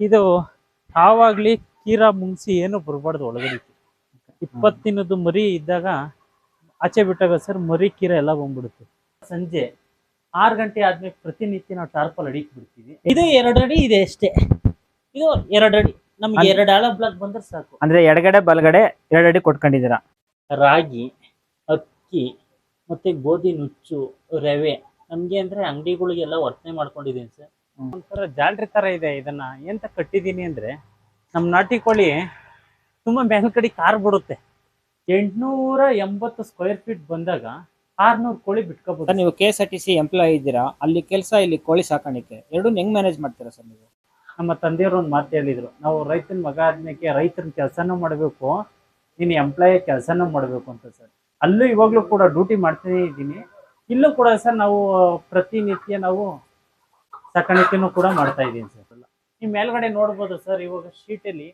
ಇದು ಆವಾಗ್ಲಿ ಕೀರಾ ಮುಂಗ್ಸಿ ಏನು ಬರಬಾರ್ದು ಒಳಗಡೆ. ಇಪ್ಪತ್ತಿನದ್ದು ಮರಿ ಇದ್ದಾಗ ಆಚೆ ಬಿಟ್ಟಾಗ ಸರ್ ಮರಿ ಕೀರ ಎಲ್ಲ ಬಂದ್ಬಿಡುತ್ತೆ. ಸಂಜೆ ಆರು ಗಂಟೆ ಆದ್ಮೇಲೆ ಪ್ರತಿನಿತ್ಯ ನಾವು ಟಾರ್ಪಲ್ ಅಡಿಕ್ ಬಿಡ್ತೀವಿ. ಇದು ಎರಡು ಅಡಿ ಇದೆ ಅಷ್ಟೇ. ಇದು ಎರಡು ಅಡಿ ನಮ್ಗೆ ಎರಡು ಆಳ ಬ್ಲಾಕ್ ಬಂದ್ರೆ ಸಾಕು. ಅಂದ್ರೆ ಎಡಗಡೆ ಬಲಗಡೆ ಎರಡು ಅಡಿ ಕೊಟ್ಕೊಂಡಿದ್ದೀರಾ? ರಾಗಿ ಅಕ್ಕಿ ಮತ್ತೆ ಗೋಧಿ ನುಚ್ಚು ರವೆ. ನಮ್ಗೆ ಅಂದ್ರೆ ಅಂಗಡಿಗಳಿಗೆಲ್ಲ ವರ್ತನೆ ಮಾಡ್ಕೊಂಡಿದ್ದೀನಿ ಸರ್. ಒಂಥರ ಜಾಲ್ರಿ ತರ ಇದೆ ಇದನ್ನ. ಎಂತ ಕಟ್ಟಿದೀನಿ ಅಂದ್ರೆ ನಮ್ ನಾಟಿ ಕೋಳಿ ತುಂಬಾ ಮೇಲ್ಗಡೆ ಕಾರ್ ಬಿಡುತ್ತೆ. ಎಂಟ್ನೂರ ಎಂಬತ್ತು ಸ್ಕ್ವೇರ್ ಫೀಟ್ ಬಂದಾಗ ಆರ್ನೂರು ಕೋಳಿ ಬಿಟ್ಕೋಬಹುದು ಸರ್ ನೀವು K S R T C employee ಇದ್ದೀರಾ? ಅಲ್ಲಿ ಕೆಲಸ ಇಲ್ಲಿ ಕೋಳಿ ಸಾಕಾಣಿಕೆ. ಎರಡು ಹೆಂಗ್ ಮ್ಯಾನೇಜ್ ಮಾಡ್ತೀರಾ ಸರ್ ನೀವು? ನಮ್ಮ ತಂದೆಯವರು ಒಂದು ಮಾತು ಹೇಳಿದ್ರು. ನಾವು ರೈತನ ಮಗ ಆದ್ಮೇಲೆ ರೈತನ ಕೆಲಸನೂ ಮಾಡಬೇಕು ನೀನು ಎಂಪ್ಲಾಯ್ ಕೆಲಸನೂ ಮಾಡಬೇಕು ಅಂತ ಸರ್. ಅಲ್ಲೂ ಇವಾಗಲೂ ಕೂಡ ಡ್ಯೂಟಿ ಮಾಡ್ತಾನೆ ಇದ್ದೀನಿ. ಇಲ್ಲೂ ಕೂಡ ಸರ್ ನಾವು ಪ್ರತಿನಿತ್ಯ ನಾವು ಸಾಕಾಣಿಕೆನೂ ಕೂಡ ಮಾಡ್ತಾ ಇದ್ದೀನಿ ಸರ್. ನೀವು ಮೇಲ್ಗಡೆ ನೋಡ್ಬೋದು ಸರ್ ಇವಾಗ ಶೀಟಲ್ಲಿ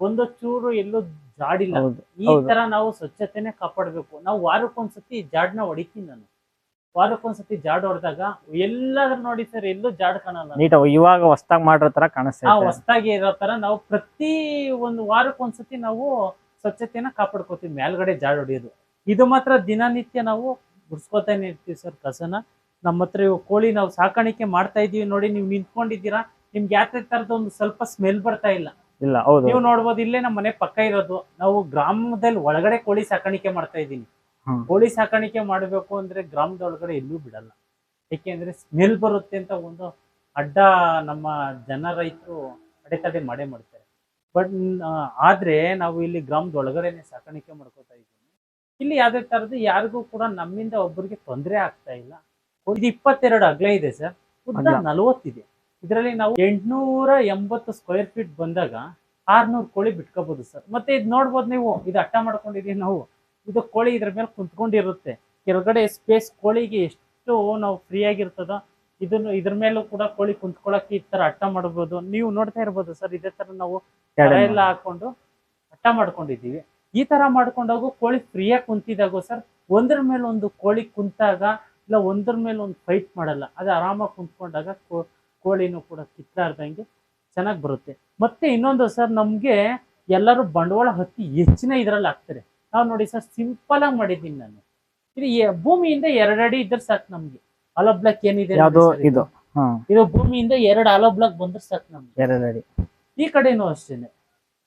ಒಂದು ಚೂರು ಎಲ್ಲೂ ಜಾಡಿಲ್ಲ. ಈ ತರ ನಾವು ಸ್ವಚ್ಛತೆನೆ ಕಾಪಾಡಬೇಕು. ನಾವು ವಾರಕ್ಕೊಂದ್ಸತಿ ಜಾಡ್ನ ಹೊಡಿತೀನಿ ನಾನು. ವಾರಕ್ಕೊಂದ್ಸತಿ ಜಾಡ್ ಹೊಡೆದಾಗ ಎಲ್ಲಾದ್ರೂ ನೋಡಿ ಸರ್ ಎಲ್ಲೂ ಜಾಡ್ ಕಾಣಲ್ಲ. ನೀಟ್ ಇವಾಗ ಹೊಸ್ದಾಗ್ ಮಾಡಿರೋ ತರ ಕಾಣಿಸ್ತಾ ಹೊಸದಾಗಿ ಇರೋ ತರ ನಾವು ಪ್ರತಿ ಒಂದು ವಾರಕ್ಕೊಂದ್ಸತಿ ನಾವು ಸ್ವಚ್ಛತೆನ ಕಾಪಾಡ್ಕೋತೀವಿ ಮೇಲ್ಗಡೆ ಜಾಡ್ ಹೊಡಿಯೋದು. ಇದು ಮಾತ್ರ ದಿನನಿತ್ಯ ನಾವು ಗುಡ್ಸ್ಕೊತಾನೆ ಇರ್ತೀವಿ ಸರ್ ಕಸನ. ನಮ್ಮ ಹತ್ರ ಇವಾಗ ಕೋಳಿ ನಾವು ಸಾಕಾಣಿಕೆ ಮಾಡ್ತಾ ಇದೀವಿ ನೋಡಿ ನೀವು ನಿಂತ್ಕೊಂಡಿದ್ದೀರಾ ನಿಮ್ಗೆ ಯಾತ್ರೆ ತರದ ಒಂದು ಸ್ವಲ್ಪ ಸ್ಮೆಲ್ ಬರ್ತಾ ಇಲ್ಲ. ಇಲ್ಲ ಹೌದು ನೀವು ನೋಡ್ಬೋದು ಇಲ್ಲೇ ನಮ್ಮ ಮನೆ ಪಕ್ಕ ಇರೋದು ನಾವು ಗ್ರಾಮದಲ್ಲಿ ಒಳಗಡೆ ಕೋಳಿ ಸಾಕಾಣಿಕೆ ಮಾಡ್ತಾ ಇದ್ದೀನಿ. ಹ್ಮ್. ಕೋಳಿ ಸಾಕಾಣಿಕೆ ಮಾಡಬೇಕು ಅಂದ್ರೆ ಗ್ರಾಮದ ಒಳಗಡೆ ಎಲ್ಲೂ ಬಿಡಲ್ಲ. ಯಾಕೆಂದ್ರೆ ಸ್ಮೆಲ್ ಬರುತ್ತೆ ಅಂತ ಒಂದು ಅಡ್ಡ ನಮ್ಮ ಜನ ರೈತರು ಅಡೆತಡೆ ಮಾಡೇ ಮಾಡ್ತಾರೆ. ಬಟ್ ಆದ್ರೆ ನಾವು ಇಲ್ಲಿ ಗ್ರಾಮದ ಒಳಗಡೆನೆ ಸಾಕಾಣಿಕೆ ಮಾಡ್ಕೋತಾ ಇದ್ದೀವಿ. ಇಲ್ಲಿ ಯಾವ್ದೇ ತರದ್ದು ಯಾರಿಗೂ ಕೂಡ ನಮ್ಮಿಂದ ಒಬ್ಬರಿಗೆ ತೊಂದರೆ ಆಗ್ತಾ ಇಲ್ಲ. ಇದು ಇಪ್ಪತ್ತೆರಡು ಅಗಲ ಇದೆ ಸರ್. ಉದ್ದ. ನಲವತ್ತಿದೆ. ಇದರಲ್ಲಿ ನಾವು ಎಂಟ್ನೂರ ಎಂಬತ್ತು ಸ್ಕ್ವೇರ್ ಫೀಟ್ ಬಂದಾಗ ಆರ್ನೂರು ಕೋಳಿ ಬಿಟ್ಕೋಬಹುದು ಸರ್. ಮತ್ತೆ ಇದು ನೋಡ್ಬೋದು ನೀವು ಇದು ಅಟ್ಟ ಮಾಡ್ಕೊಂಡಿದೀವಿ ನಾವು. ಇದು ಕೋಳಿ ಇದ್ರ ಮೇಲೆ ಕುಂತ್ಕೊಂಡಿರುತ್ತೆ. ಕೆಳಗಡೆ ಸ್ಪೇಸ್ ಕೋಳಿಗೆ ಎಷ್ಟು ನಾವು ಫ್ರೀ ಆಗಿರ್ತದ. ಇದನ್ನು ಇದ್ರ ಮೇಲೂ ಕೂಡ ಕೋಳಿ ಕುಂತ್ಕೊಳಕ್ಕೆ ಈ ತರ ಅಟ್ಟ ಮಾಡಬಹುದು ನೀವು ನೋಡ್ತಾ ಇರ್ಬೋದು ಸರ್ ಇದೇ ತರ ನಾವು ಎಲ್ಲ ಹಾಕೊಂಡು ಅಟ್ಟ ಮಾಡ್ಕೊಂಡಿದೀವಿ ಈ ತರ ಮಾಡ್ಕೊಂಡಾಗ ಕೋಳಿ ಫ್ರೀಯಾಗಿ ಕುಂತಿದಾಗೋ ಸರ್ ಒಂದ್ರ ಮೇಲೆ ಒಂದು ಕೋಳಿ ಕುಂತಾಗ ಇಲ್ಲ ಒಂದ್ರ ಮೇಲೆ ಒಂದು ಫೈಟ್ ಮಾಡಲ್ಲ. ಅದು ಆರಾಮಾಗಿ ಕುಂತ್ಕೊಂಡಾಗ ಕೋಳಿನೂ ಕೂಡ ಕಿತ್ತಾಡ್ದಂಗೆ ಚೆನ್ನಾಗಿ ಬರುತ್ತೆ. ಮತ್ತೆ ಇನ್ನೊಂದು ಸರ್ ನಮ್ಗೆ ಎಲ್ಲರೂ ಬಂಡವಾಳ ಹತ್ತಿ ಹೆಚ್ಚಿನ ಇದರಲ್ಲಿ ಹಾಕ್ತಾರೆ. ನಾವು ನೋಡಿ ಸರ್ ಸಿಂಪಲ್ ಆಗಿ ಮಾಡಿದ್ದೀನಿ ನಾನು. ಇದು ಭೂಮಿಯಿಂದ ಎರಡಡಿ ಅಡಿ ಇದ್ರೆ ಸಾಕು ನಮ್ಗೆ. ಅಲೋ ಬ್ಲಾಕ್ ಏನಿದೆ ಇದು. ಇದು ಭೂಮಿಯಿಂದ ಎರಡು ಅಲೋ ಬ್ಲಾಕ್ ಬಂದ್ರೆ ಸಾಕು ನಮ್ಗೆ. ಎರಡು ಅಡಿ. ಈ ಕಡೆನೂ ಅಷ್ಟೇನೆ.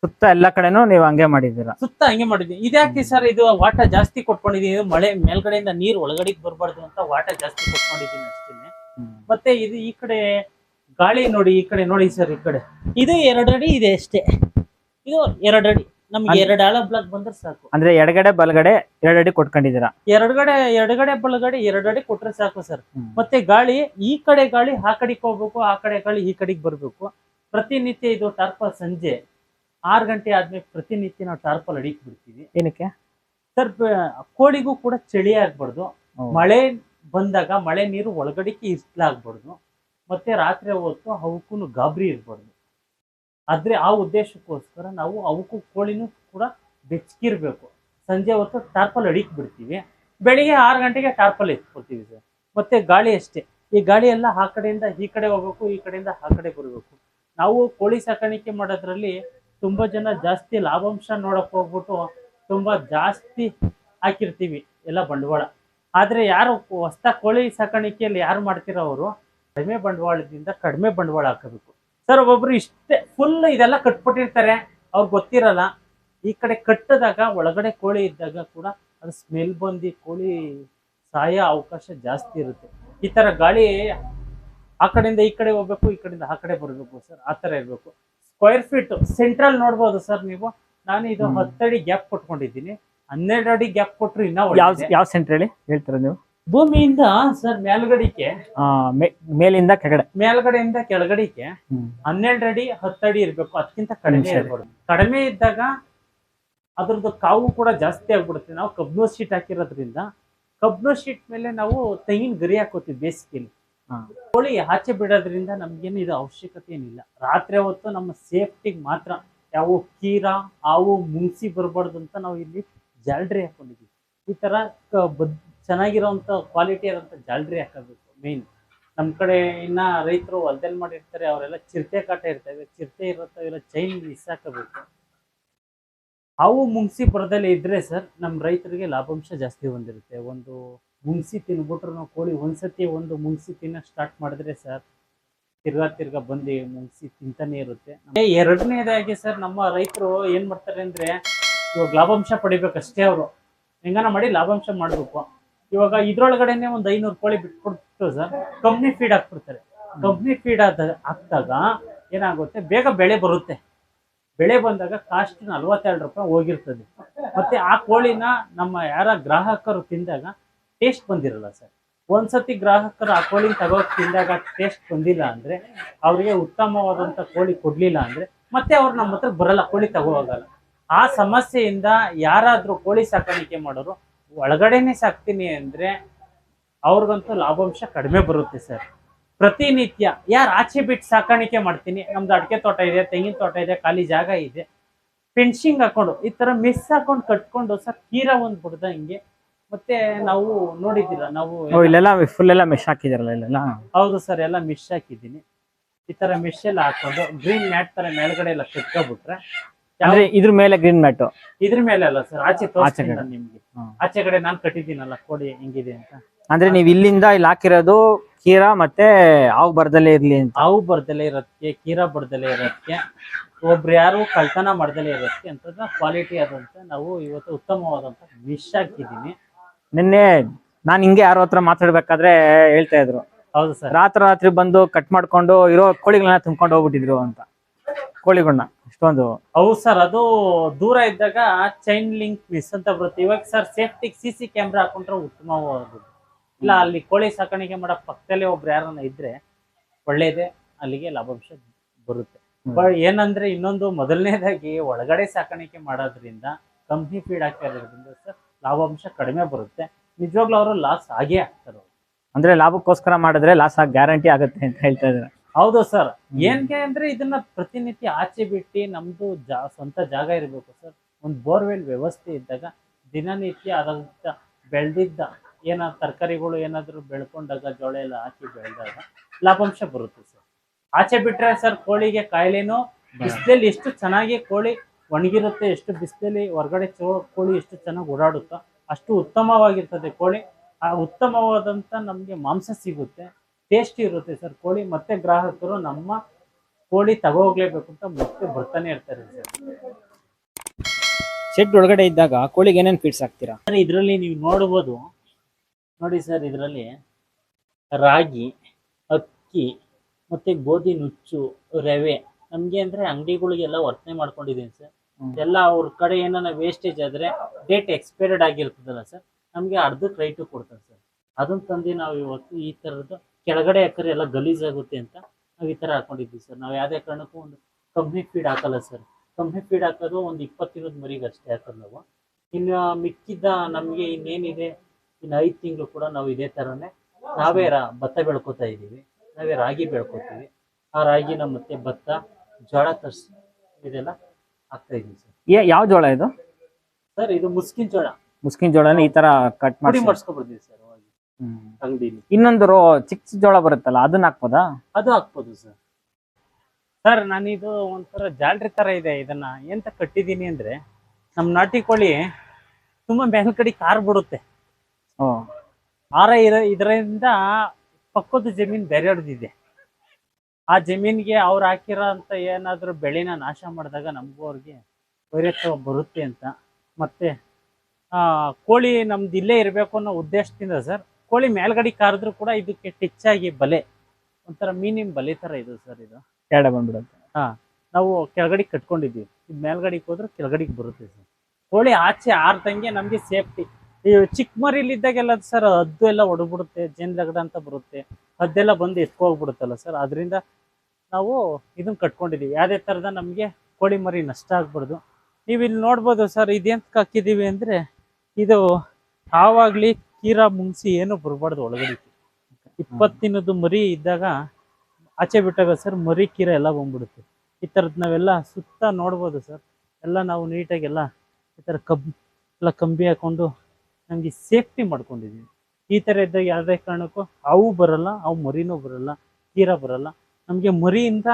ಸುತ್ತ ಎಲ್ಲಾ ಕಡೆನೂ ನೀವು ಹಂಗೆ ಮಾಡಿದ್ದೀರಾ? ಸುತ್ತ ಹಂಗೆ ಮಾಡಿದೀವಿ. ಇದ್ಯಾಕೆ ಸರ್ ಇದು ವಾಟ ಜಾಸ್ತಿ ಕೊಟ್ಕೊಂಡಿದೀವಿ ಮಳೆ ಮೇಲ್ಗಡೆಯಿಂದ ನೀರು ಒಳಗಡೆ ಬರಬಾರ್ದು ಅಂತ ವಾಟ ಜಾಸ್ತಿ ಕೊಟ್ಕೊಂಡಿದೀನಿ ಅಷ್ಟೇ ಮತ್ತೆ ಇದು ಈ ಕಡೆ ಗಾಳಿ ನೋಡಿ ಈ ಕಡೆ ನೋಡಿ ಸರ್ ಈ ಕಡೆ. ಇದು ಎರಡು ಅಡಿ ಇದೆ ಅಷ್ಟೇ. ಇದು ಎರಡು ಅಡಿ ನಮ್ಗೆ ಎರಡು ಆಳ ಬ್ಲಾಕ್ ಬಂದ್ರೆ ಸಾಕು. ಅಂದ್ರೆ ಎಡಗಡೆ ಬಲಗಡೆ ಎರಡು ಅಡಿ ಕೊಟ್ಕೊಂಡಿದ್ದೀರಾ? ಎರಡ್ಗಡೆ ಎರಡ್ಗಡೆ ಬಲಗಡೆ ಎರಡು ಅಡಿ ಕೊಟ್ರೆ ಸಾಕು ಸರ್. ಮತ್ತೆ ಗಾಳಿ ಈ ಕಡೆ ಗಾಳಿ ಆ ಕಡೆಗೆ ಹೋಗ್ಬೇಕು ಆ ಕಡೆ ಗಾಳಿ ಈ ಕಡೆಗೆ ಬರ್ಬೇಕು. ಪ್ರತಿನಿತ್ಯ ಇದು ಟರ್ಪ ಸಂಜೆ. ಆರು ಗಂಟೆ ಆದ್ಮೇಲೆ ಪ್ರತಿನಿತ್ಯ ನಾವು ಟಾರ್ಪಲ್ ಅಡಿಕ್ ಬಿಡ್ತೀವಿ ಏನಕ್ಕೆ? ಸರ್ ಕೋಳಿಗೂ ಕೂಡ ಚಳಿ ಆಗ್ಬಾರ್ದು. ಮಳೆ ಬಂದಾಗ ಮಳೆ ನೀರು ಒಳಗಡೆಗೆ ಇರ್ಲಾಗ್ಬಾರ್ದು. ಮತ್ತೆ ರಾತ್ರಿ ಹೊತ್ತು ಅವಕ್ಕೂ ಗಾಬರಿ ಇರ್ಬಾರ್ದು. ಆದ್ರೆ ಆ ಉದ್ದೇಶಕ್ಕೋಸ್ಕರ ನಾವು ಅವಕ್ಕೂ ಕೋಳಿನೂ ಕೂಡ ಬೆಚ್ಚಗಿರ್ಬೇಕು ಸಂಜೆ ಹೊತ್ತು ಟಾರ್ಪಲ್ ಅಡಿಕ್ ಬಿಡ್ತೀವಿ ಬೆಳಿಗ್ಗೆ ಆರು ಗಂಟೆಗೆ ಟಾರ್ಪಲ್ ಎತ್ಕೊಳ್ತೀವಿ ಸರ್. ಮತ್ತೆ ಗಾಳಿ ಅಷ್ಟೇ. ಈ ಗಾಳಿ ಎಲ್ಲ ಆ ಕಡೆಯಿಂದ ಈ ಕಡೆ ಹೋಗ್ಬೇಕು ಈ ಕಡೆಯಿಂದ ಆ ಕಡೆ ಬರಬೇಕು. ನಾವು ಕೋಳಿ ಸಾಕಾಣಿಕೆ ಮಾಡೋದ್ರಲ್ಲಿ ತುಂಬಾ ಜನ ಜಾಸ್ತಿ ಲಾಭಾಂಶ ನೋಡಕ್ ಹೋಗ್ಬಿಟ್ಟು ತುಂಬಾ ಜಾಸ್ತಿ ಹಾಕಿರ್ತೀವಿ, ಎಲ್ಲ ಬಂಡವಾಳ. ಆದ್ರೆ ಯಾರು ಹೊಸ್ತ ಕೋಳಿ ಸಾಕಾಣಿಕೆಯಲ್ಲಿ ಯಾರು ಮಾಡ್ತಿರೋ ಅವರು ಕಡಿಮೆ ಬಂಡವಾಳದಿಂದ ಕಡಿಮೆ ಬಂಡವಾಳ ಹಾಕಬೇಕು. ಸರ್, ಒಬ್ಬೊಬ್ರು ಇಷ್ಟೇ ಫುಲ್ ಇದೆಲ್ಲ ಕಟ್ಬಿಟ್ಟಿರ್ತಾರೆ ಅವ್ರಿಗೆ ಗೊತ್ತಿರಲ್ಲ. ಈ ಕಡೆ ಕಟ್ಟದಾಗ, ಒಳಗಡೆ ಕೋಳಿ ಇದ್ದಾಗ ಕೂಡ ಅದು ಸ್ಮೆಲ್ ಬಂದು ಕೋಳಿ ಸಾಯೋ ಅವಕಾಶ ಜಾಸ್ತಿ ಇರುತ್ತೆ. ಈ ತರ ಗಾಳಿ ಆ ಕಡೆಯಿಂದ ಈ ಕಡೆ ಹೋಗ್ಬೇಕು, ಈ ಕಡೆಯಿಂದ ಆ ಕಡೆ ಬರಬೇಕು ಸರ್, ಆ ತರ ಇರಬೇಕು. ಸ್ಕ್ವೇರ್ ಫೀಟ್ ಸೆಂಟ್ರಲ್ ನೋಡ್ಬೋದು ಸರ್ ನೀವು. ನಾನು ಇದು. ಹತ್ತಡಿ ಗ್ಯಾಪ್ ಕೊಟ್ಕೊಂಡಿದ್ದೀನಿ. ಹನ್ನೆರಡು ಅಡಿ ಗ್ಯಾಪ್ ಕೊಟ್ರು ಇನ್ನ ಯಾವ. ಯಾವ ಸೆಂಟರ್ ಹೇಳಿ? ಹೇಳ್ತೀರ ನೀವು? ಭೂಮಿಯಿಂದ ಸರ್ ಮೇಲ್ಗಡಿಕೆ ಮೇಲಿಂದ ಕೆಳಗಡೆ. ಮೇಲ್ಗಡೆಯಿಂದ ಕೆಳಗಡಿಕೆ. ಹನ್ನೆರಡು ಅಡಿ ಹತ್ತಡಿ ಇರಬೇಕು. ಅದಕ್ಕಿಂತ ಕಡಿಮೆ ಇರ್ಬೋದು. ಕಡಿಮೆ ಇದ್ದಾಗ ಅದ್ರದ್ದು ಕಾವು ಕೂಡ ಜಾಸ್ತಿ ಆಗ್ಬಿಡುತ್ತೆ. ನಾವು ಕಬ್ಬಿಣ ಶೀಟ್ ಹಾಕಿರೋದ್ರಿಂದ ಕಬ್ಬಿಣ ಶೀಟ್ ಮೇಲೆ ನಾವು ತೆಂಗಿನ ಗರಿ ಹಾಕೋತೀವಿ ಬೇಸಿಗೆಯಲ್ಲಿ ಹಾ. ಕೋಳಿ ಆಚೆ ಬಿಡೋದ್ರಿಂದ ನಮ್ಗೇನು ಇದು ಅವಶ್ಯಕತೆ ಏನಿಲ್ಲ. ರಾತ್ರಿ ಹೊತ್ತು ನಮ್ಮ ಸೇಫ್ಟಿಗೆ ಮಾತ್ರ ಯಾವ ಕೀರ, ಹಾವು ಮುಂಗ್ಸಿ ಬರಬಾರ್ದು ಅಂತ ನಾವು ಇಲ್ಲಿ ಜಾಲ್ರಿ ಹಾಕೊಂಡಿದ್ದೀವಿ ಈ ತರ ಚೆನ್ನಾಗಿರೋವಂಥ ಕ್ವಾಲಿಟಿ ಇರೋಂಥ ಜಾಲ್ಡ್ರಿ ಹಾಕೋಬೇಕು ಮೇನ್ ನಮ್ಮ ಕಡೆ ಇನ್ನ ರೈತರು ಹೊಲದಲ್ಲಿ ಮಾಡಿರ್ತಾರೆ, ಅವರೆಲ್ಲ ಚಿರತೆ ಕಾಟ ಇರ್ತವೆ ಚಿರತೆ ಇರುತ್ತವೆಲ್ಲ ಚೈನ್ ಮಿಸ್ ಹಾಕಬೇಕು ಹಾವು ಮುಂಗ್ಸಿ ಬರದಲ್ಲೇ ಇದ್ದರೆ ಸರ್ ನಮ್ಮ ರೈತರಿಗೆ ಲಾಭಾಂಶ ಜಾಸ್ತಿ ಬಂದಿರುತ್ತೆ. ಒಂದು ಮುಂಗ್ಸಿ ತಿನ್ಬಿಟ್ರು ನಾವು ಕೋಳಿ ಒಂದ್ಸತಿ ಒಂದು ಮುಂಗ್ಸಿ ತಿನ್ನಕ್ ಸ್ಟಾರ್ಟ್ ಮಾಡಿದ್ರೆ ಸರ್ ತಿರ್ಗಾ ತಿರ್ಗಾ ಬಂದು ಮುಂಗ್ಸಿ ತಿಂತಾನೆ ಇರುತ್ತೆ. ಎರಡನೇದಾಗಿ ಸರ್ ನಮ್ಮ ರೈತರು ಏನ್ ಮಾಡ್ತಾರೆ ಅಂದ್ರೆ, ಇವಾಗ ಲಾಭಾಂಶ ಪಡಿಬೇಕಷ್ಟೇ ಅವರು. ಹೆಂಗನ ಮಾಡಿ ಲಾಭಾಂಶ ಮಾಡ್ಬೇಕು. ಇವಾಗ ಇದ್ರೊಳಗಡೆನೆ ಒಂದು ಐನೂರು ಕೋಳಿ ಬಿಟ್ಬಿಟ್ಟು ಸರ್ ಕಂಪ್ನಿ ಫೀಡ್ ಹಾಕ್ಬಿಡ್ತಾರೆ. ಕಂಪ್ನಿ ಫೀಡ್ ಆದ, ಹಾಕ್ದಾಗ ಏನಾಗುತ್ತೆ, ಬೇಗ ಬೆಳೆ ಬರುತ್ತೆ. ಬೆಳೆ ಬಂದಾಗ ಕಾಸ್ಟ್ ನಲ್ವತ್ತೆರಡು ರೂಪಾಯಿ ಹೋಗಿರ್ತದೆ. ಮತ್ತೆ ಆ ಕೋಳಿನ ನಮ್ಮ ಯಾರ ಗ್ರಾಹಕರು ತಿಂದಾಗ ಟೇಸ್ಟ್ ಬಂದಿರಲ್ಲ ಸರ್ ಒಂದ್ಸತಿ ಗ್ರಾಹಕರು ಆ ಕೋಳಿ ತಗೋಕ್ ತಿಂದಾಗ ಟೇಸ್ಟ್ ಬಂದಿಲ್ಲ ಅಂದ್ರೆ ಅವರಿಗೆ ಉತ್ತಮವಾದಂತ ಕೋಳಿ ಕೊಡ್ಲಿಲ್ಲ ಅಂದ್ರೆ ಮತ್ತೆ ಅವ್ರು ನಮ್ಮ ಹತ್ರ ಬರಲ್ಲ, ಕೋಳಿ ತಗೋ ಆ ಸಮಸ್ಯೆಯಿಂದ ಯಾರಾದ್ರೂ ಕೋಳಿ ಸಾಕಾಣಿಕೆ ಮಾಡೋರು ಒಳಗಡೆನೆ ಸಾಕ್ತೀನಿ ಅಂದ್ರೆ ಅವ್ರಿಗಂತೂ ಲಾಭಾಂಶ ಕಡಿಮೆ ಬರುತ್ತೆ ಸರ್ ಪ್ರತಿನಿತ್ಯ, ಯಾರು ಆಚೆ ಬಿಟ್ಟು ಸಾಕಾಣಿಕೆ ಮಾಡ್ತೀನಿ, ನಮ್ದು ಅಡಿಕೆ ತೋಟ ಇದೆ, ತೆಂಗಿನ ತೋಟ ಇದೆ, ಖಾಲಿ ಜಾಗ ಇದೆ ಫೆನ್ಸಿಂಗ್ ಹಾಕೊಂಡು, ಈ ತರ ಮಿಸ್ ಹಾಕೊಂಡು ಕಟ್ಕೊಂಡು ಸರ್ ತೀರಾ ಒಂದ್ ಬಿಡ್ದ ಹಿಂಗೆ ಮತ್ತೆ ನಾವು ನೋಡಿದಿರ ನಾವು ಓ ಇಲ್ಲೆಲ್ಲ ಫುಲ್ ಎಲ್ಲ ಮಿಶ್ ಹಾಕಿದಿರಲ್ಲ ಇಲ್ಲೆಲ್ಲ? ಹೌದು ಸರ್ ಎಲ್ಲ ಮಿಶ್ ಹಾಕಿದ್ದೀನಿ. ಈ ತರ ಮಿಶ್ ಎಲ್ಲ ಹಾಕೊಂಡು ಗ್ರೀನ್ ಮ್ಯಾಟ್ ತರ ಮೇಲ್ಗಡೆ ಎಲ್ಲ ಕಟ್ಕೊಬಿಟ್ರೆ ಅಂದ್ರೆ ಇದ್ರ ಮೇಲೆ ಗ್ರೀನ್ ಮ್ಯಾಟ್ ಇದ್ರ ಮೇಲೆ ಅಲ್ಲ ಸರ್ ಆಚೆ ತೋರಿಸ್ತೀನಿ. ನಾನು ನಿಮ್ಗೆ. ಆಚೆ ಕಡೆ ನಾನು ಕಟ್ಟಿದ್ದೀನಲ್ಲ ಕೊಡಿ ಹೆಂಗಿದೆ ಅಂತ. ಅಂದ್ರೆ ನೀವ್ ಇಲ್ಲಿಂದ ಇಲ್ಲಿ ಹಾಕಿರೋದು ಕೀರಾ ಮತ್ತೆ ಹಾವು ಬರ್ದಲ್ಲೇ ಇರ್ಲಿ ಅಂತ? ಹಾವು ಬರ್ದಲೇ ಇರೋದಕ್ಕೆ ಕೀರಾ ಬರ್ದಲೇ ಇರೋದಕ್ಕೆ ಒಬ್ರು ಯಾರು ಕಳ್ತನ ಮಾಡ್ದಲೇ ಇರೋದಕ್ಕೆ ಅಂತ ಕ್ವಾಲಿಟಿ ಆದಂತ ನಾವು ಇವತ್ತು ಉತ್ತಮವಾದಂತ ಮಿಶ್ ಹಾಕಿದ್ದೀನಿ. ನಿನ್ನೆ ನಾನ್ ಹಿಂಗೆ ಯಾರೋ ಹತ್ರ ಮಾತಾಡ್ಬೇಕಾದ್ರೆ ಹೇಳ್ತಾ ಇದ್ರು. ಹೌದು ಸರ್. ರಾತ್ರಿ ರಾತ್ರಿ ಬಂದು ಕಟ್ ಮಾಡ್ಕೊಂಡು ಇರೋ ಕೋಳಿಗಳನ್ನ ತುಂಬ್ಕೊಂಡು ಹೋಗ್ಬಿಟ್ಟಿದ್ರು ಅಂತ. ಕೋಳಿಗಳನ್ನ ಇಷ್ಟೊಂದು. ಹೌದು ಸರ್ ಅದು ದೂರ ಇದ್ದಾಗ ಚೈನ್ ಲಿಂಕ್ ಮಿಸ್ ಅಂತ ಬರುತ್ತೆ. ಇವಾಗ sir safety C C camera ಹಾಕೊಂಡ್ರೆ ಉತ್ತಮವಾದದ್ದು. ಇಲ್ಲ ಅಲ್ಲಿ ಕೋಳಿ ಸಾಕಾಣಿಕೆ ಮಾಡೋ ಪಕ್ಕದಲ್ಲಿ ಒಬ್ರು ಯಾರನ್ನ ಇದ್ರೆ ಒಳ್ಳೇದೇ ಅಲ್ಲಿಗೆ ಲಾಭಾಂಶ ಬರುತ್ತೆ. ಬಟ್ ಏನಂದ್ರೆ ಇನ್ನೊಂದು ಮೊದಲನೇದಾಗಿ ಒಳಗಡೆ ಸಾಕಾಣಿಕೆ ಮಾಡೋದ್ರಿಂದ ಕಂಪ್ನಿ ಫೀಡ್ ಹಾಕಿರೋದ್ರಿಂದ ಇರೋದ್ರಿಂದ ಸರ್ ಲಾಭಾಂಶ ಕಡಿಮೆ ಬರುತ್ತೆ. ನಿಜವಾಗ್ಲೂ ಅವರು ಲಾಸ್ ಆಗೇ ಆಗ್ತಾರೆ ಅಂದ್ರೆ ಲಾಭಕ್ಕೋಸ್ಕರ ಮಾಡಿದ್ರೆ ಲಾಸ್ ಆಗಿ ಗ್ಯಾರಂಟಿ ಆಗುತ್ತೆ ಅಂತ ಹೇಳ್ತಾ ಇದ್ದಾರೆ. ಹೌದು ಸರ್ ಏನ್ಗೆ ಅಂದ್ರೆ ಇದನ್ನ ಪ್ರತಿನಿತ್ಯ ಆಚೆ ಬಿಟ್ಟು ನಮ್ದು ಜಾ ಸ್ವಂತ ಜಾಗ ಇರಬೇಕು ಸರ್ ಒಂದು ಬೋರ್ವೆಲ್ ವ್ಯವಸ್ಥೆ ಇದ್ದಾಗ ದಿನನಿತ್ಯ ಅದಂತ ಬೆಳೆದಿದ್ದ ಏನಾದ್ರು ತರಕಾರಿಗಳು ಏನಾದ್ರು ಬೆಳ್ಕೊಂಡಾಗ ಜೋಳ ಎಲ್ಲ ಹಾಕಿ ಬೆಳೆದಾಗ ಲಾಭಾಂಶ ಬರುತ್ತೆ ಸರ್ ಆಚೆ ಬಿಟ್ರೆ ಸರ್ ಕೋಳಿಗೆ ಕಾಯಿಲೆನೂ ಬಿಸಿಲಲ್ಲಿ ಎಷ್ಟು ಚೆನ್ನಾಗಿ ಕೋಳಿ ಒಣಗಿರುತ್ತೆ ಎಷ್ಟು ಬಿಸಿಲಲ್ಲಿ ಹೊರಗಡೆ ಚೋ ಕೋಳಿ ಎಷ್ಟು ಚೆನ್ನಾಗಿ ಓಡಾಡುತ್ತೋ ಅಷ್ಟು ಉತ್ತಮವಾಗಿರ್ತದೆ ಕೋಳಿ. ಆ ಉತ್ತಮವಾದಂಥ ನಮಗೆ ಮಾಂಸ ಸಿಗುತ್ತೆ ಟೇಸ್ಟಿ ಇರುತ್ತೆ ಸರ್ ಕೋಳಿ. ಮತ್ತೆ ಗ್ರಾಹಕರು ನಮ್ಮ ಕೋಳಿ ತಗೋಗ್ಲೇಬೇಕು ಅಂತ ಮತ್ತೆ ಬರ್ತಾನೆ ಇರ್ತಾರೆ ಸರ್. ಶೆಡ್ ಒಳಗಡೆ ಇದ್ದಾಗ ಕೋಳಿಗೆ ಏನೇನು ಫೀಡ್ಸ್ ಹಾಕ್ತೀರಾ? ಸರ್ ಇದರಲ್ಲಿ ನೀವು ನೋಡ್ಬೋದು. ನೋಡಿ ಸರ್ ಇದರಲ್ಲಿ ರಾಗಿ ಅಕ್ಕಿ ಮತ್ತೆ ಗೋಧಿ ನುಚ್ಚು ರವೆ. ನಮಗೆ ಅಂದರೆ ಅಂಗಡಿಗಳಿಗೆಲ್ಲ ವರ್ತನೆ ಮಾಡ್ಕೊಂಡಿದ್ದೀನಿ ಸರ್. ಎಲ್ಲ ಅವ್ರ ಕಡೆ ಏನಾನ ವೇಸ್ಟೇಜ್ ಆದ್ರೆ ಡೇಟ್ ಎಕ್ಸ್ಪೈರ್ಡ್ ಆಗಿರ್ತದಲ್ಲ ಸರ್ ನಮಗೆ ಅರ್ಧಕ್ಕೆ ರೈಟು ಕೊಡ್ತಾರೆ ಸರ್ ಅದನ್ನ ತಂದು ನಾವು ಇವತ್ತು ಈ ಥರದ್ದು ಕೆಳಗಡೆ ಯಾಕಂದ್ರೆ ಎಲ್ಲ ಗಲೀಜಾಗುತ್ತೆ ಅಂತ ನಾವು ಈ ಥರ ಹಾಕೊಂಡಿದ್ವಿ ಸರ್ ನಾವು ಯಾವುದೇ ಕಾರಣಕ್ಕೂ ಒಂದು ಕಂಪ್ನಿ ಫೀಡ್ ಹಾಕಲ್ಲ ಸರ್ ಕಂಪ್ನಿ ಫೀಡ್ ಹಾಕೋದು ಒಂದು ಇಪ್ಪತ್ತಿನದ ಮರಿಗೆ ಅಷ್ಟೇ ಹಾಕೋದು ನಾವು. ಇನ್ನು ಮಿಕ್ಕಿದ್ದ ನಮಗೆ ಇನ್ನೇನಿದೆ, ಇನ್ನು ಐದು ತಿಂಗಳು ಕೂಡ ನಾವು ಇದೇ ಥರನೇ ನಾವೇ ರಾ, ಭತ್ತ ಬೆಳ್ಕೊತಾ ಇದ್ದೀವಿ. ನಾವೇ ರಾಗಿ ಬೆಳ್ಕೊತೀವಿ. ಆ ರಾಗಿನ ಮತ್ತೆ ಭತ್ತ ಜೋಳ ತರ್ಸಿ ಇದೆಲ್ಲ ಹಾಕ್ತಾ ಸರ್ ಏ- ಯಾವ ಜೋಳ ಇದು? ಸರ್ ಇದು ಮುಸ್ಕಿನ್ ಜೋಳ. ಮುಸ್ಕಿನ್ ಜೋಳನ ಈ ತರ ಕಟ್ ಪುಡಿ ಮಾಡಿ ಮಾಡಿಸ್ಕೊಬಿಡ್ತೀವಿ ಸರ್ ಅಂಗಡಿ ಅಂಗಡಿಲಿ. ಇನ್ನೊಂದು ರೋ ಚಿಕ್ಕ ಜೋಳ ಬರುತ್ತಲ್ಲ ಅದನ್ನ ಹಾಕ್ಬೋದಾ? ಅದು ಹಾಕ್ಬೋದು ಸರ್. ಸರ್ ನಾನಿದು ಒಂಥರ ಜಾಲ್ರಿ ತರ ಇದೆ ಇದನ್ನ. ಎಂತ ಕಟ್ಟಿದೀನಿ ಅಂದ್ರೆ ನಮ್ಮ ನಾಟಿ ಕೋಳಿ ತುಂಬಾ ಮೇಲ್ಗಡೆ ಕಾರ್ ಬಿಡುತ್ತೆ. ಆರ ಇರ ಇದರಿಂದ ಪಕ್ಕದ ಜಮೀನ್ ಬೇರೆಯವ್ರದ್ದಿದೆ ಆ ಜಮೀನ್ಗೆ ಅವ್ರು ಹಾಕಿರೋ ಅಂತ ಏನಾದರೂ ಬೆಳೆನ ನಾಶ ಮಾಡಿದಾಗ ನಮಗೂ ಅವ್ರಿಗೆ ವೈರತ್ವ ಬರುತ್ತೆ ಅಂತ. ಮತ್ತೆ ಆ, ಕೋಳಿ ನಮ್ದು ಇಲ್ಲೇ ಇರಬೇಕು ಅನ್ನೋ ಉದ್ದೇಶದಿಂದ ಸರ್ ಕೋಳಿ ಮೇಲ್ಗಡೆ ಕಾರಿದ್ರು ಕೂಡ ಇದಕ್ಕೆ ಟಿಚ್ಚಾಗಿ ಆಗಿ ಬಲೆ ಒಂಥರ ಮೀನಿನ ಬಲೆ ಥರ ಇದು ಸರ್ ಇದು. ಕೆಳ ಬಂದ್ಬಿಡುತ್ತೆ. ನಾವು ಕೆಳಗಡೆ ಕಟ್ಕೊಂಡಿದ್ವಿ ಇದು ಮೇಲ್ಗಡೆಗೆ ಹೋದ್ರೆ ಕೆಳಗಡೆಗೆ ಬರುತ್ತೆ ಸರ್. ಕೋಳಿ ಆಚೆ ಆರ್ದಂಗೆ ನಮಗೆ ಸೇಫ್ಟಿ. ಚಿಕ್ಕ ಮರಿಲಿದ್ದಾಗೆಲ್ಲ ಸರ್ ಹದ್ದು ಎಲ್ಲ ಹೊಡ್ಬಿಡುತ್ತೆ ಜೇನ್ಲಗಡ ಅಂತ ಬರುತ್ತೆ. ಹದ್ದೆಲ್ಲ ಬಂದು ಎತ್ಕೋಗ್ಬಿಡುತ್ತಲ್ಲ ಸರ್. ಅದರಿಂದ ನಾವು ಇದನ್ನ ಕಟ್ಕೊಂಡಿದ್ದೀವಿ ಯಾವುದೇ ಥರದ ನಮಗೆ ಕೋಳಿ ಮರಿ ನಷ್ಟ ಆಗ್ಬಾರ್ದು. ನೀವು ಇಲ್ಲಿ ನೋಡ್ಬೋದು ಸರ್, ಇದೆಂತ ಹಾಕಿದ್ದೀವಿ ಅಂದರೆ ಇದು ಆವಾಗಲಿ ಕೀರಾ ಮುಂಗ್ಸಿ ಏನು ಬರಬಾರ್ದು ಒಳಗಡೆ. ಇಪ್ಪತ್ತಿನದು ಮರಿ ಇದ್ದಾಗ ಆಚೆ ಬಿಟ್ಟಾಗ ಸರ್ ಮರಿ ಕೀರ ಎಲ್ಲ ಬಂದ್ಬಿಡುತ್ತೆ. ಈ ಥರದ್ದು ನಾವೆಲ್ಲ ಸುತ್ತ ನೋಡ್ಬೋದು ಸರ್. ಎಲ್ಲ ನಾವು ನೀಟಾಗಿ ಎಲ್ಲ ಈ ಥರ ಕಬ್, ಎಲ್ಲ ಕಂಬಿ ಹಾಕೊಂಡು ನಮಗೆ ಸೇಫ್ಟಿ ಮಾಡ್ಕೊಂಡಿದ್ದೀವಿ ಈ ತರ ಇದ್ದಾಗ ಯಾವುದೇ ಕಾರಣಕ್ಕೂ ಹಾವು ಬರಲ್ಲ ಹಾವು ಮರಿನೂ ಬರಲ್ಲ ತೀರಾ ಬರಲ್ಲ. ನಮಗೆ ಮರಿಯಿಂದ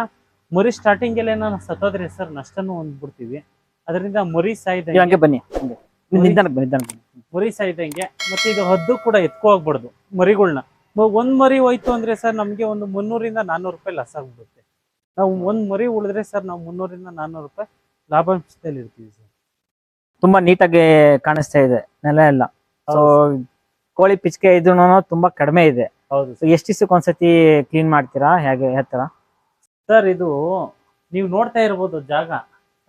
ಮರಿ ಸ್ಟಾರ್ಟಿಂಗ್ ಎಲ್ಲ ನಾನು ಸತ್ತೋದ್ರೆ ಸರ್ ನಷ್ಟನೂ ಹೊಂದ್ಬಿಡ್ತೀವಿ. ಅದರಿಂದ ಮರಿ ಸಾಯ್ದಂಗೆ ಹಂಗೆ ಬನ್ನಿ ಹಂಗೆ. ನೀವು ನಿಧಾನಕ್ಕೆ ಬನ್ನಿ ಮರಿ ಸಾಯ್ದಂಗೆ ಮತ್ತೆ ಇದು ಹದ್ದು ಕೂಡ ಎತ್ಕೊ ಹೋಗ್ಬಾರ್ದು ಮರಿಗಳನ್ನ ಒಂದ್ ಮರಿ ಹೋಯ್ತು ಅಂದ್ರೆ ಸರ್ ನಮ್ಗೆ ಒಂದು ಮುನ್ನೂರಿಂದ ನಾನ್ನೂರು ರೂಪಾಯಿ ಲಾಸ್ ಆಗ್ಬಿಡುತ್ತೆ. ನಾವು ಒಂದ್ ಮರಿ ಉಳಿದ್ರೆ ಸರ್ ನಾವು ಮುನ್ನೂರಿಂದ ನಾನ್ನೂರು ರೂಪಾಯಿ ಲಾಭಾಂಶದಲ್ಲಿ ಇರ್ತೀವಿ ಸರ್. ತುಂಬಾ ನೀಟಾಗಿ ಕಾಣಿಸ್ತಾ ಇದೆ ನೆಲ ಎಲ್ಲ. ಸೊ ಕೋಳಿ ಪಿಚ್ಕೆ ಇದೂ ತುಂಬಾ ಕಡಿಮೆ ಇದೆ. ಹೌದು ಎಷ್ಟು ದಿವಸಕ್ಕೆ ಒಂದ್ಸತಿ ಕ್ಲೀನ್ ಮಾಡ್ತೀರಾ? ಹೇಗೆ ಯಾವ ತರ ಸರ್ ಇದು ನೀವು ನೋಡ್ತಾ ಇರ್ಬೋದು ಜಾಗ.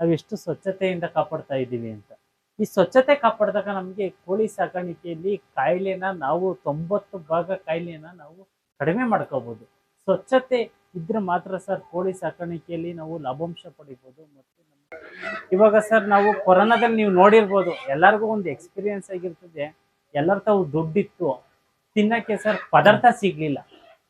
ನಾವು ಎಷ್ಟು ಸ್ವಚ್ಛತೆಯಿಂದ ಕಾಪಾಡ್ತಾ ಇದ್ದೀವಿ ಅಂತ. ಈ ಸ್ವಚ್ಛತೆ ಕಾಪಾಡಿದಾಗ ನಮಗೆ ಕೋಳಿ ಸಾಕಾಣಿಕೆಯಲ್ಲಿ ಕಾಯಿಲೆನ ನಾವು ತೊಂಬತ್ತು ಭಾಗ ಕಾಯಿಲೆನ ನಾವು ಕಡಿಮೆ ಮಾಡ್ಕೋಬಹುದು ಸ್ವಚ್ಛತೆ ಇದ್ರೆ ಮಾತ್ರ ಸರ್ ಕೋಳಿ ಸಾಕಾಣಿಕೆಯಲ್ಲಿ ನಾವು ಲಾಭಾಂಶ ಪಡಿಬೋದು ಮತ್ತು ಇವಾಗ ಸರ್ ನಾವು ಕೊರೋನಾದಲ್ಲಿ ನೀವು ನೋಡಿರ್ಬೋದು ಎಲ್ಲರಿಗೂ ಒಂದು ಎಕ್ಸ್ಪೀರಿಯನ್ಸ್ ಆಗಿರ್ತದೆ. ಎಲ್ಲರ ತಾವು ದುಡ್ಡಿತ್ತು, ತಿನ್ನಕ್ಕೆ ಸರ್ ಪದಾರ್ಥ ಸಿಗ್ಲಿಲ್ಲ.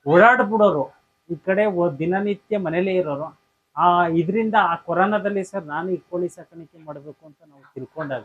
ಓಡಾಡ್ಬಿಡೋರು, ಈ ಕಡೆ ದಿನನಿತ್ಯ ಮನೇಲೇ ಇರೋರು, ಆ, ಇದರಿಂದ ಆ ಕೊರೋನಾದಲ್ಲಿ ಸರ್ ನಾನು ಈ ಕೋಳಿ ಸಾಕಾಣಿಕೆ ಮಾಡಬೇಕು ಅಂತ ನಾವು ತಿಳ್ಕೊಂಡಾಗ